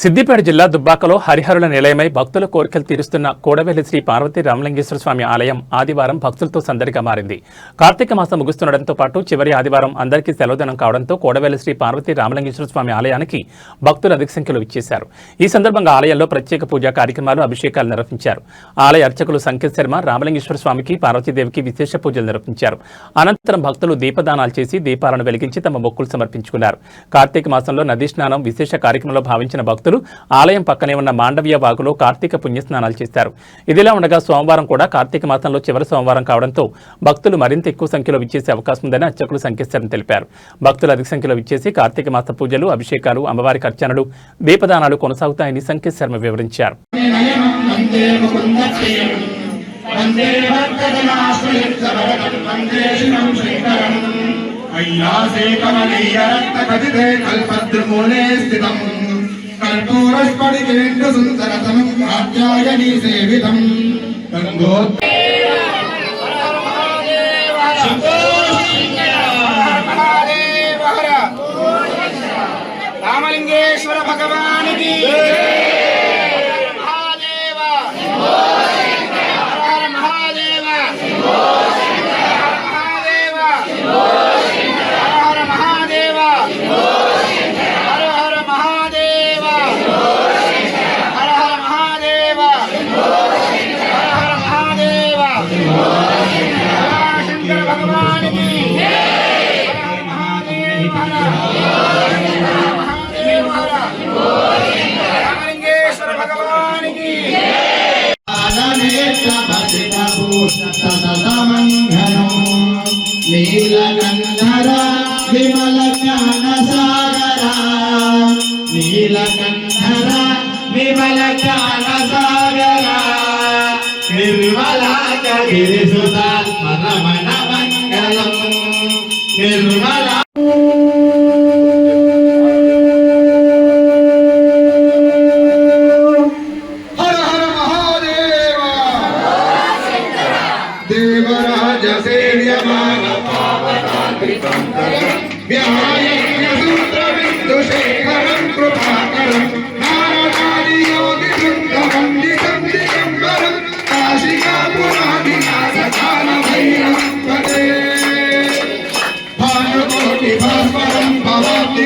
సిద్దిపేట జిల్లా దుబ్బాకలో హరిహరుల నిలయమై భక్తుల కోరికలు తీరుస్తున్న కోడవెల్లి శ్రీ పార్వతీ రామలింగేశ్వర స్వామి ఆలయం ఆదివారం భక్తులతో సందడిగా మారింది. కార్తీక మాసం ముగుస్తుండటంతో పాటు చివరి ఆదివారం అందరికీ సెలవుదనం కావడంతో కోడవెల్లి శ్రీ పార్వతీ రామలింగేశ్వర స్వామి ఆలయానికి భక్తులు అధిక సంఖ్యలో ఇచ్చేశారు ఈ సందర్భంగా ఆలయంలో ప్రత్యేక పూజా కార్యక్రమాలు అభిషేకాలు నిర్వహించారు. ఆలయ అర్చకులు సంకేత్ శర్మ రామలింగేశ్వర స్వామికి పార్వతీదేవికి విశేష పూజలు నిర్వహించారు. అనంతరం భక్తులు దీపదానాలు చేసి దీపాలను వెలిగించి తమ మొక్కులు సమర్పించుకున్నారు. కార్తీక మాసంలో నదీ స్నానం విశేష కార్యక్రమంలో భావించిన భక్తులు భక్తులు ఆలయం పక్కనే ఉన్న మాండవ్య వాగులో కార్తీక పుణ్యస్నానాలు చేశారు. ఇదిలా ఉండగా సోమవారం కూడా కార్తీక మాసంలో చివరి సోమవారం కావడంతో భక్తులు మరింత ఎక్కువ సంఖ్యలో విచ్చేసే అవకాశం ఉందని అర్చకులు సంకేశ్వరం తెలిపారు. భక్తులు అధిక సంఖ్యలో విచ్చేసి కార్తీక మాస పూజలు అభిషేకాలు అమ్మవారికి అర్చనలు దీపదానాలు కొనసాగుతాయని సంకేత్ శర్మ వివరించారు. నయనం రక్త కల్పద్రుమూలే స్థితం కర్పూరస్ఫటికేందు సుందరతమం కాత్యాయనీ సేవితం గంగో రామలింగేశ్వర భగవానికి నీలకంధర విమల జ్ఞాన సాగర నీలకంధర విమల జ్ఞాన సాగర నిర్మలాక గిరిసుత పరమణ మంగళం నిర్మల దేవరాజ సేవ్యమాన పావనాత్రికం విహాయ